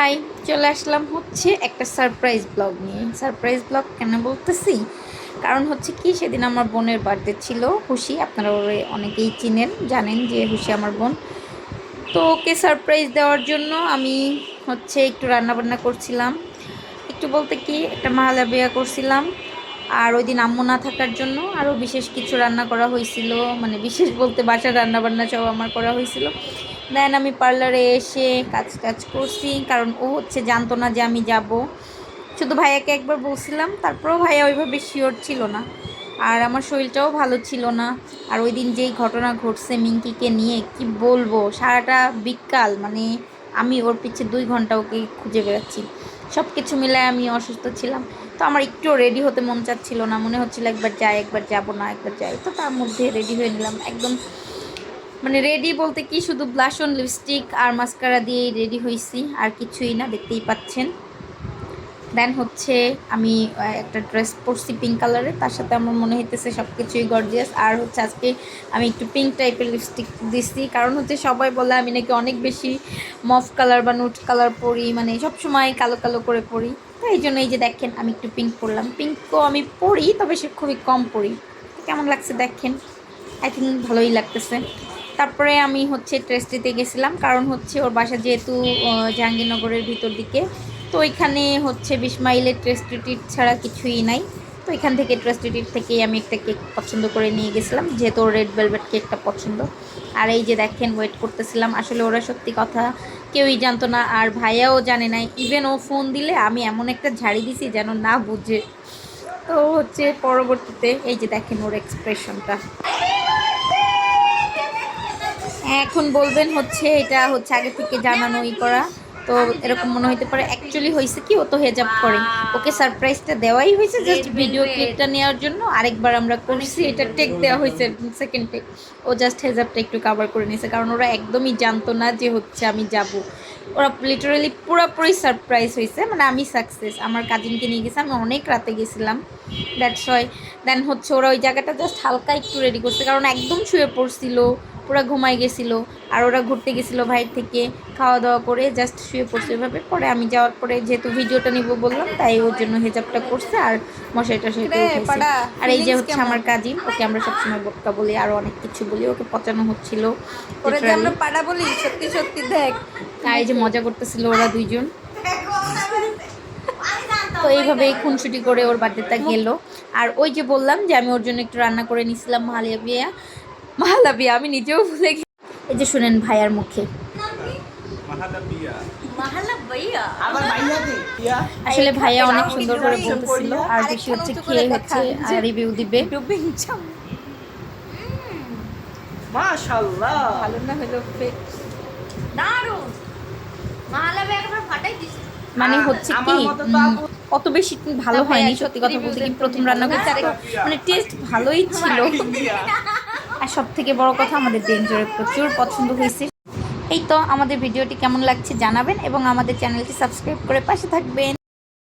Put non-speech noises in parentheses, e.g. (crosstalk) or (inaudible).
High, চলে আসলাম হচ্ছে একটা সারপ্রাইজ ব্লগ নিয়ে। সারপ্রাইজ ব্লগ কেন বলতেছি? কারণ হচ্ছে কি, সেদিন আমার বোনের বার্থডে ছিল খুশি আপনারা ওরে অনেকেই চিনেন, জানেন যে খুশি আমার বোন। তো ওকে সারপ্রাইজ দেওয়ার জন্য আমি হচ্ছে একটু রান্নাবান্না করছিলাম। একটু বলতে কি, একটা মাহালা বিয়া করছিলাম, আর ওই দিন আম্মু না থাকার জন্য আরও বিশেষ কিছু রান্না করা হয়েছিল মানে বিশেষ বলতে বাসার রান্না বান্না সব আমার করা হয়েছিল। দেন আমি পার্লারে এসে কাজ টাজ করছি, কারণ ও হচ্ছে জানতো না যে আমি যাব। শুধু ভাইয়াকে একবার বলছিলাম, তারপরেও ভাইয়া ওইভাবে শিওর ছিল না। আর আমার শরীরটাও ভালো ছিল না। আর ওই দিন যেই ঘটনা ঘটছে মিঙ্কিকে নিয়ে, কি বলব, সারাটা বিকাল মানে আমি ওর পিছে দুই ঘণ্টা ওকে খুঁজে বেড়াচ্ছি। সব কিছু মিলায় আমি অসুস্থ ছিলাম। তো আমার একটু রেডি হতে মন চাচ্ছিল না, মনে হচ্ছিল একবার যাই, একবার যাব না, একবার যাই। তো তার মধ্যে রেডি হয়ে নিলাম। একদম মানে রেডি বলতে কি, শুধু ব্লাশন লিপস্টিক আর মাস্কারা দিয়েই রেডি হয়েছি আর কিছুই না, দেখতেই পাচ্ছেন। দেন হচ্ছে আমি একটা ড্রেস পরছি পিঙ্ক কালারের তার সাথে আমার মনে হইতেছে সব কিছুই গর্জিয়াস আর হচ্ছে আজকে আমি একটু পিঙ্ক টাইপের লিপস্টিক দিচ্ছি কারণ হচ্ছে সবাই বলে আমি নাকি অনেক বেশি মফ কালার বা নুট কালার পরি মানে সব সময় কালো কালো করে পরি। তো এই জন্য এই যে দেখেন, আমি একটু পিঙ্ক পরলাম। পিঙ্কও আমি পরি, তবে সে খুবই কম পরি। কেমন লাগছে দেখেন? আই থিঙ্ক ভালোই লাগতেছে। তারপরে আমি হচ্ছে ট্রেস্টিতে গেছিলাম। কারণ হচ্ছে ওর বাসা যেহেতু জাহাঙ্গীরনগরের ভিতর দিকে। তো ওইখানে হচ্ছে বিশ মাইলের ট্রেস্টিটির ছাড়া কিছুই নাই। তো এখান থেকে ট্রেস্টিটির থেকেই আমি একটা কেক পছন্দ করে নিয়ে গেছিলাম। যেহেতু রেড ভেলভেট কেকটা পছন্দ। আর এই যে দেখেন ওয়েট করতেছিলাম। আসলে ওরা সত্যি কথা কেউই জানতো না। আর ভাইয়াও জানে না ইভেন ও ফোন দিলে আমি এমন একটা ঝাড়ি দিছি যেন না বুঝে। তো হচ্ছে পরবর্তীতে এই যে দেখেন ওর এক্সপ্রেশনটা এখন বলবেন হচ্ছে এটা হচ্ছে আগে থেকে জানানো ই করা। তো এরকম মনে হইতে পারে অ্যাকচুয়ালি হয়েছে কি ও তো হেজাব করে। ওকে সারপ্রাইজটা দেওয়াই হয়েছে জাস্ট ভিডিও ক্লিপটা নেওয়ার জন্য আরেকবার আমরা করছি এটা টেক দেওয়া হয়েছে সেকেন্ড টেক ও জাস্ট হেজাবটা একটু কাভার করে নিয়েছে কারণ ওরা একদমই জানতো না যে হচ্ছে আমি যাব। ওরা লিটারালি পুরোপুরি সারপ্রাইজ হয়েছে মানে আমি সাকসেস আমার কাজিনকে নিয়ে গেছে আমি অনেক রাতে গেছিলাম দ্যাটস ওয়াই দেন হচ্ছে ওরা ওই জায়গাটা জাস্ট হালকা একটু রেডি করছে কারণ একদম শুয়ে পড়ছিল। পুরো ঘুমাই গেছিল আর ওরা ঘুরতে গেছিল ভাইয়ের থেকে খাওয়া দাওয়া করে জাস্ট শুয়ে পড়ছে এভাবে। পরে আমি যাওয়ার পরে যেহেতু ভিডিওটা নিব বললাম তাই ওর জন্য হেজাবটা করছে আর মশাইটা সেটা আর এই যে হচ্ছে আমার কাজিন ওকে আমরা সবসময় বোটকা বলি আরও অনেক কিছু বলি ওকে পচানো হচ্ছিল। ওরে যে আমরা পাড়া বলি সত্যি সত্যি দেখ। আর এই যে মজা করতেছিল ওরা দুইজন। তো এইভাবে খুনসুটি করে ওর বার্থডেটা গেল। আর ওই যে বললাম যে আমি ওর জন্য একটু রান্না করে নিছিলাম মাহালিয়া বিয়া। মাহালা বিয়া আমি নিজেও ভুলে গেছি। এই যে শুনেন ভাইয়ার মুখে। আসলে ভাইয়া অনেক সুন্দর করে বলতেছিল আর বেশি হচ্ছে খেয়ে হচ্ছে রিভিউ দিবে। মাশাআল্লাহ। ভালো না হলো দারুণ! মালাবে একবার ফাটাই দিস মানে হচ্ছে কি অত বেশি ভালো হয়নি সত্যি কথা বলতে কি প্রথম রান্না করতে মানে টেস্ট ভালোই ছিল। (laughs) আর সব থেকে বড় কথা, আমাদের ডেঞ্জারে প্রচুর পছন্দ হয়েছে। এই তো আমাদের ভিডিওটি কেমন লাগছে জানাবেন এবং আমাদের চ্যানেলটি সাবস্ক্রাইব করে পাশে থাকবেন।